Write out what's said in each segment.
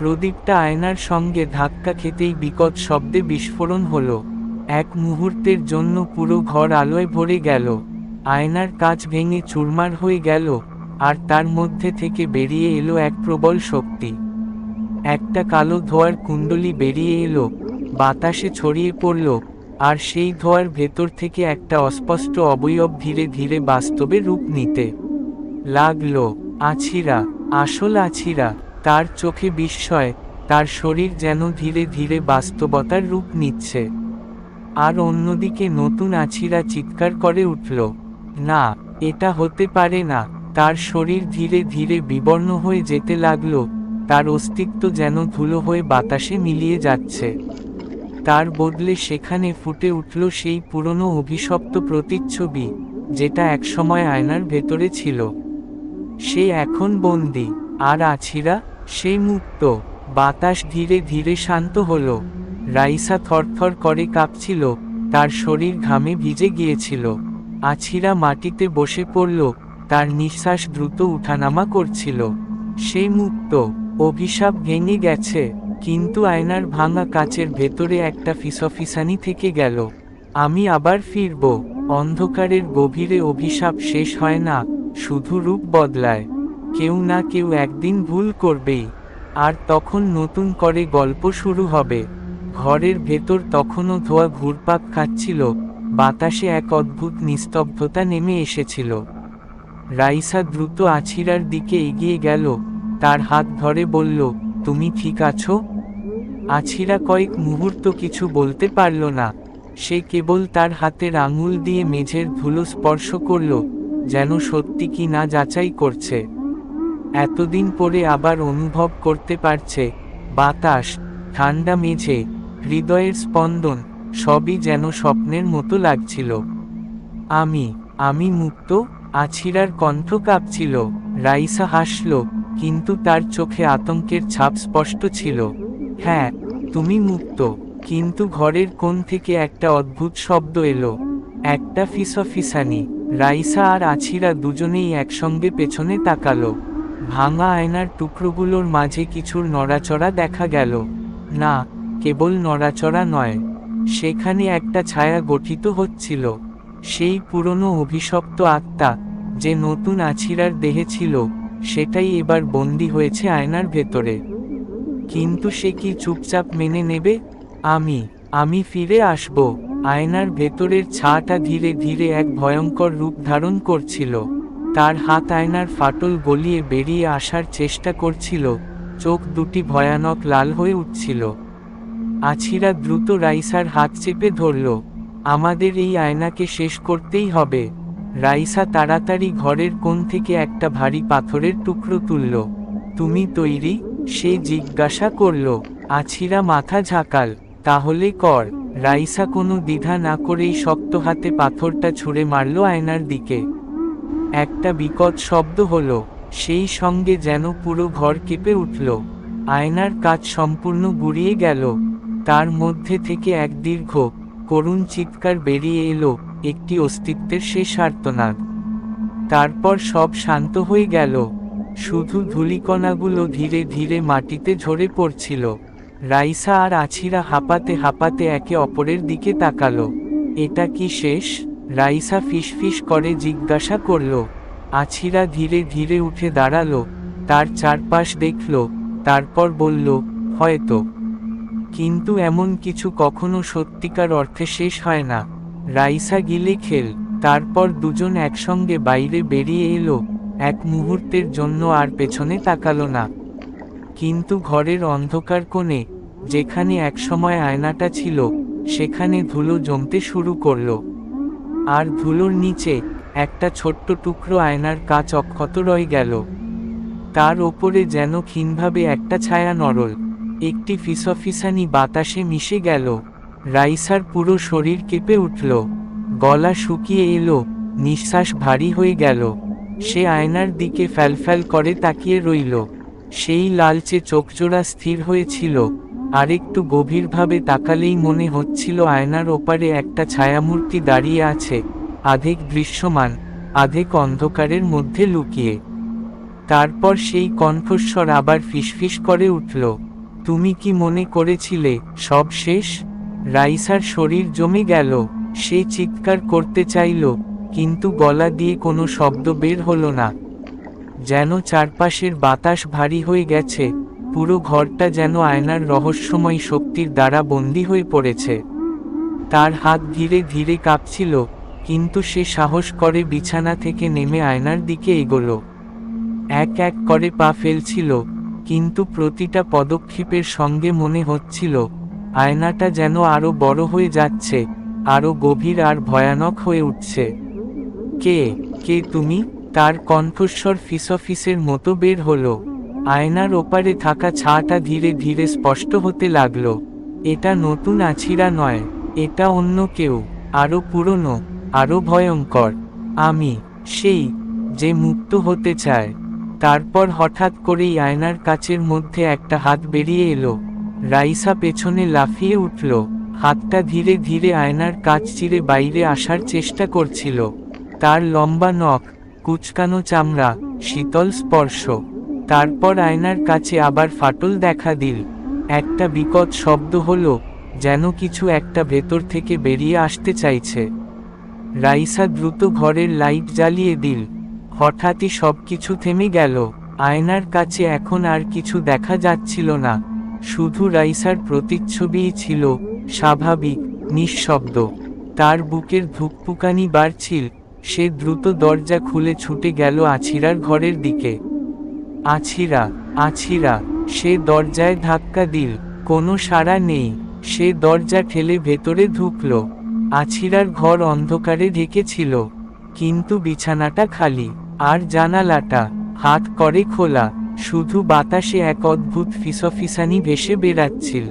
প্রদীপটা আয়নার সঙ্গে ধাক্কা খেতেই বিকট শব্দে বিস্ফোরণ হলো। এক মুহূর্তের জন্য পুরো ঘর আলোয় ভরে গেল। আয়নার কাচ ভেঙে চুরমার হয়ে গেল, আর তার মধ্যে থেকে বেরিয়ে এলো এক প্রবল শক্তি। একটা কালো ধোয়ার কুণ্ডলি বেরিয়ে এলো, বাতাসে ছড়িয়ে পড়ল, আর সেই ধোয়ার ভেতর থেকে একটা অস্পষ্ট অবয়ব ধীরে ধীরে বাস্তবে রূপ নিতে লাগল। আছিরা, আসল আছিরা। তার চোখে বিস্ময়, তার শরীর যেন ধীরে ধীরে বাস্তবতার রূপ নিচ্ছে। আর অন্যদিকে নতুন আছিরা চিৎকার করে উঠল, না, এটা হতে পারে না। তার শরীর ধীরে ধীরে বিবর্ণ হয়ে যেতে লাগল, তার অস্তিত্ব যেন ধুলো হয়ে বাতাসে মিলিয়ে যাচ্ছে। তার বদলে সেখানে ফুটে উঠল সেই পুরনো অভিশপ্ত প্রতিচ্ছবি, যেটা একসময় আয়নার ভেতরে ছিল। সে এখন বন্দি, আর আছিরা সে মুক্ত, বাতাস ধীরে ধীরে শান্ত হলো। রাইসা থরথর করে কাঁপছিল, তার শরীর ঘামে ভিজে গিয়েছিল। আছিরা মাটিতে বসে পড়ল, তার নিঃশ্বাস দ্রুত উঠানামা করছিল। সে মুক্ত, অভিশাপ ভেঙে গেছে, কিন্তু আয়নার ভাঙা কাচের ভেতরে একটা ফিসফিসানি থেকে গেল। আমি আবার ফিরব, অন্ধকারের গভীরে অভিশাপ শেষ হয় না, শুধু রূপ বদলায়। কেউ না কেউ একদিন ভুল করবেই। আর তখন নতুন করে গল্প শুরু হবে। ঘরের ভেতর তখনও ধোয়া ঘুরপাক খাচ্ছিল। বাতাসে এক অদ্ভুত নিস্তব্ধতা নেমে এসেছিল। রাইসা দ্রুত আছিরার দিকে এগিয়ে গেল। তার হাত ধরে বলল, তুমি ঠিক আছো? আছিরা কয়েক মুহূর্ত কিছু বলতে পারল না। সে কেবল তার হাতের আঙুল দিয়ে মেঝের ধুলো স্পর্শ করল, যেন সত্যি কি না যাচাই করছে। এতদিন পরে আবার অনুভব করতে পারছে, বাতাস, ঠান্ডা মেঝে, হৃদয়ের স্পন্দন, সবই যেন স্বপ্নের মতো লাগছিল। আমি আমি মুক্ত, আছিরার কণ্ঠ কাঁপছিল, রাইসা হাসল, কিন্তু তার চোখে আতঙ্কের ছাপ স্পষ্ট ছিল। হ্যাঁ তুমি মুক্ত, কিন্তু ঘরের কোণ থেকে একটা অদ্ভুত শব্দ এলো। একটা ফিসফিসানি, রাইসা আর আছিরা দুজনেই একসঙ্গে পেছনে তাকালো। ভাঙা আয়নার টুকরোগুলোর মাঝে কিছুর নড়াচড়া দেখা গেল। না, কেবল নড়াচড়া নয়, সেখানে একটা ছায়া গঠিত হচ্ছিল। সেই পুরনো অভিশপ্ত আত্মা যে নতুন আছিরার দেহে ছিল, সেটাই এবার বন্দি হয়েছে আয়নার ভেতরে। কিন্তু সে কি চুপচাপ মেনে নেবে? আমি আমি ফিরে আসব। আয়নার ভেতরের ছাটা ধীরে ধীরে এক ভয়ঙ্কর রূপ ধারণ করছিল। তার হাত আয়নার ফাটল গলিয়ে বেরিয়ে আসার চেষ্টা করছিল, চোখ দুটি ভয়ানক লাল হয়ে উঠছিল। আছিরা দ্রুত রাইসার হাত চেপে ধরল, আমাদের এই আয়নাকে শেষ করতেই হবে। রাইসা তাড়াতাড়ি ঘরের কোণ থেকে একটা ভারী পাথরের টুকরো তুলল। তুমি তৈরি? সে জিজ্ঞাসা করল। আছিরা মাথা ঝাঁকাল, তাহলে কর। রাইসা কোনো দ্বিধা না করেই শক্ত হাতে পাথরটা ছুঁড়ে মারল আয়নার দিকে। একটা বিকট শব্দ হলো, সেই সঙ্গে যেন পুরো ঘর কেঁপে উঠল। আয়নার কাজ সম্পূর্ণ গুড়িয়ে গেল। তার মধ্যে থেকে এক দীর্ঘ, করুণ চিৎকার বেরিয়ে এলো একটি অস্তিত্বের শেষ আর্তনাদ। তারপর সব শান্ত হয়ে গেল। শুধু ধূলিকণাগুলো ধীরে ধীরে মাটিতে ঝরে পড়ছিল। রাইসা আর আছিরা হাঁপাতে হাঁপাতে একে অপরের দিকে তাকালো। এটা কি শেষ? রাইসা ফিসফিস করে জিজ্ঞাসা করল, আছিরা ধীরে ধীরে উঠে দাঁড়াল, তার চারপাশ দেখল, তারপর বলল, হয়তো। কিন্তু এমন কিছু কখনো সত্যিকার অর্থে শেষ হয় না। রাইসা গিলে খেল, তারপর দুজন একসঙ্গে বাইরে বেরিয়ে এলো, এক মুহূর্তের জন্য আর পেছনে তাকালো না। কিন্তু ঘরের অন্ধকার কোণে, যেখানে একসময় আয়নাটা ছিল, সেখানে ধুলো জমতে শুরু করল। আর ধুলোর নিচে একটা ছোট্ট টুকরো আয়নার কাচ অক্ষত রয়ে গেল। তার ওপরে যেন ক্ষীণভাবে একটা ছায়া নরল। একটি ফিসফিসানি বাতাসে মিশে গেল। রাইসার পুরো শরীর কেঁপে উঠল। গলা শুকিয়ে এলো। নিঃশ্বাস ভারী হয়ে গেল। সে আয়নার দিকে ফ্যালফ্যাল করে তাকিয়ে রইল। সেই লালচে চোখজোড়া স্থির হয়েছিল। আরেকটু গভীরভাবে তাকালেই মনে হচ্ছিল আয়নার ওপারে একটা ছায়ামূর্তি দাঁড়িয়ে আছে, আধেক দৃশ্যমান, আধেক অন্ধকারের মধ্যে লুকিয়ে। তারপর সেই কণ্ঠস্বর আবার ফিসফিস করে উঠল, তুমি কি মনে করেছিলে সব শেষ? রাইসার শরীর জমে গেল, সে চিৎকার করতে চাইল, কিন্তু গলা দিয়ে কোনো শব্দ বের হলো না। যেন চারপাশের বাতাস ভারী হয়ে গেছে পুরো ঘরটা যেন আয়নার রহস্যময় শক্তির দ্বারা বন্দী হয়ে পড়েছে। তার হাত ধীরে ধীরে কাঁপছিল, কিন্তু সে সাহস করে বিছানা থেকে নেমে আয়নার দিকে এগোল। এক এক করে পা ফেলছিল, কিন্তু প্রতিটা পদক্ষেপের সঙ্গে মনে হচ্ছিল, আয়নাটা যেন আরও বড় হয়ে যাচ্ছে আরও গভীর আর ভয়ানক হয়ে উঠছে। কে কে তুমি? তার কণ্ঠস্বর ফিসফিসের মতো বের হলো। আয়নার ওপারে থাকা ছাটা ধীরে ধীরে স্পষ্ট হতে লাগল। এটা নতুন আছিরা নয়, এটা অন্য কেউ, আরও পুরনো, আরও ভয়ঙ্কর। আমি, সেই, যে মুক্ত হতে চায়। তারপর হঠাৎ করেই আয়নার কাচের মধ্যে একটা হাত বেরিয়ে এলো। রাইসা পেছনে লাফিয়ে উঠল। হাতটা ধীরে ধীরে আয়নার কাচ চিরে বাইরে আসার চেষ্টা করছিল। তার লম্বা নখ, কুচকানো চামড়া, শীতল স্পর্শ। তারপর আয়নার কাছে আবার ফাটল দেখা দিল। একটা বিকট শব্দ হলো, যেন কিছু একটা ভেতর থেকে বেরিয়ে আসতে চাইছে। রাইসা দ্রুত ঘরের লাইট জ্বালিয়ে দিল। হঠাৎই সব কিছু থেমে গেল। আয়নার কাছে এখন আর কিছু দেখা যাচ্ছিল না। শুধু রাইসার প্রতিচ্ছবিই ছিল স্বাভাবিক, নিঃশব্দ। তার বুকের ধুকপুকানি বাড়ছিল। সে দ্রুত দরজা খুলে ছুটে গেল আছিরার ঘরের দিকে। আছিরা আছিরা, সে দরজায় ধাক্কা দিল। কোনো সাড়া নেই। সে দরজা ঠেলে ভেতরে ঢুকল। আছিরার ঘর অন্ধকারে ঢেকেছিল। কিন্তু বিছানাটা খালি। আর জানালাটা হাত করে খোলা। শুধু বাতাসে এক অদ্ভুত ফিসফিসানি ভেসে বেড়াচ্ছিল।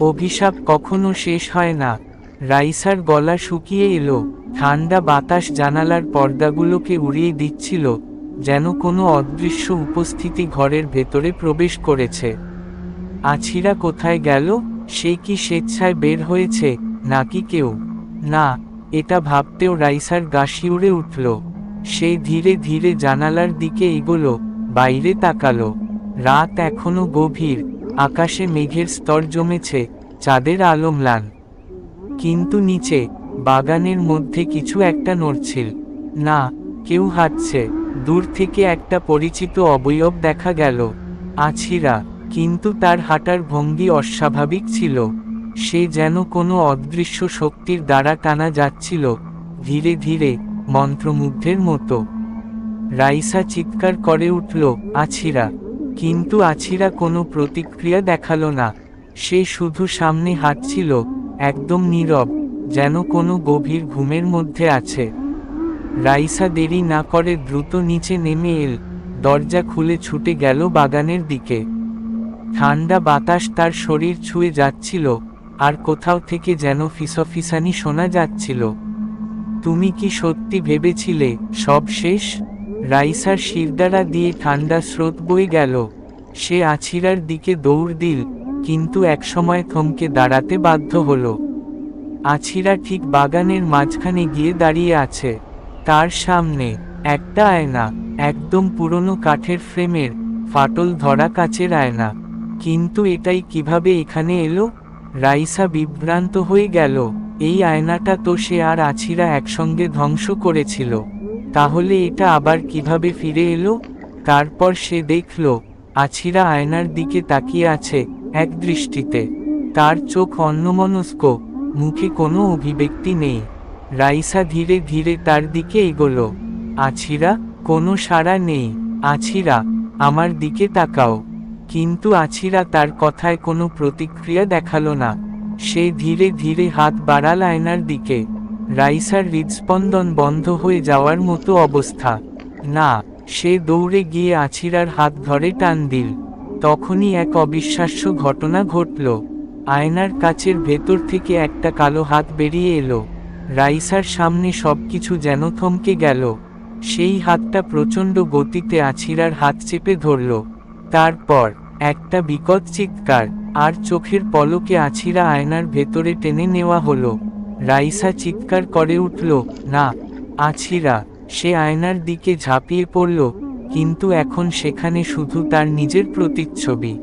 অভিশাপ কখনো শেষ হয় না। রাইসার গলা শুকিয়ে এলো। ঠান্ডা বাতাস জানালার পর্দাগুলোকে উড়িয়ে দিচ্ছিল। যেন কোনো অদৃশ্য উপস্থিতি ঘরের ভেতরে প্রবেশ করেছে। আছিরা কোথায় গেল? সে কি স্বেচ্ছায় বের হয়েছে, নাকি কেউ? না, এটা ভাবতেও রাইসার গা শিউরে উঠল। সে ধীরে ধীরে জানালার দিকে এগোলো, বাইরে তাকালো। রাত এখনও গভীর, আকাশে মেঘের স্তর জমেছে, চাঁদের আলো ম্লান কিন্তু নিচে, বাগানের মধ্যে কিছু একটা নড়ছিল। না, কেউ হাঁটছে। দূর থেকে একটা পরিচিত অবয়ব দেখা গেল। আছিরা, কিন্তু তার হাঁটার ভঙ্গি অস্বাভাবিক ছিল। সে যেন কোনো অদৃশ্য শক্তির দ্বারা টানা যাচ্ছিল, ধীরে ধীরে, মন্ত্রমুগ্ধের মতো। রাইসা চিৎকার করে উঠল, আছিরা! কিন্তু আছিরা কোনো প্রতিক্রিয়া দেখাল না। সে শুধু সামনে হাঁটছিল, একদম নীরব, যেন কোনো গভীর ঘুমের মধ্যে আছে। রাইসা দেরি না করে দ্রুত নিচে নেমে এল। দরজা খুলে ছুটে গেল বাগানের দিকে। ঠান্ডা বাতাস তার শরীর ছুঁয়ে যাচ্ছিল, আর কোথাও থেকে যেন ফিসফিসানি শোনা যাচ্ছিল। তুমি কি সত্যি ভেবেছিলে সব শেষ? রাইসার শিরদারা দিয়ে ঠান্ডা স্রোত বয়ে গেল। সে আছিরার দিকে দৌড় দিল, কিন্তু একসময় থমকে দাঁড়াতে বাধ্য হলো। আছিরা ঠিক বাগানের মাঝখানে গিয়ে দাঁড়িয়ে আছে। তার সামনে একটা আয়না, একদম পুরনো কাঠের ফ্রেমের, ফাটল ধরা কাচের আয়না। কিন্তু এটাই কীভাবে এখানে এলো? রাইসা বিভ্রান্ত হয়ে গেল। এই আয়নাটা তো সে আর আছিরা একসঙ্গে ধ্বংস করেছিল। তাহলে এটা আবার কীভাবে ফিরে এলো? তারপর সে দেখল, আছিরা আয়নার দিকে তাকিয়ে আছে এক দৃষ্টিতে। তার চোখ অন্যমনস্ক, মুখে কোনো অভিব্যক্তি নেই। রাইসা ধীরে ধীরে তার দিকে এগোলো। আছিরা, কোনো সাড়া নেই। আছিরা, আমার দিকে তাকাও। কিন্তু আছিরা তার কথায় কোনো প্রতিক্রিয়া দেখাল না। সে ধীরে ধীরে হাত বাড়াল আয়নার দিকে। রাইসার হৃদস্পন্দন বন্ধ হয়ে যাওয়ার মতো অবস্থা। না, সে দৌড়ে গিয়ে আছিরার হাত ধরে টান দিল। তখনই এক অবিশ্বাস্য ঘটনা ঘটল। আয়নার কাচের ভেতর থেকে একটা কালো হাত বেরিয়ে এলো। রাইসার সামনে সবকিছু যেন থমকে গেল। সেই হাতটা প্রচণ্ড গতিতে আছিরার হাত চেপে ধরল। তারপর একটা বিকট চিৎকার আর চোখের পলকে আছিরা আয়নার ভেতরে টেনে নেওয়া হলো। রাইসা চিৎকার করে উঠল, না, আছিরা। সে আয়নার দিকে ঝাঁপিয়ে পড়ল, কিন্তু এখন সেখানে শুধু তার নিজের প্রতিচ্ছবি।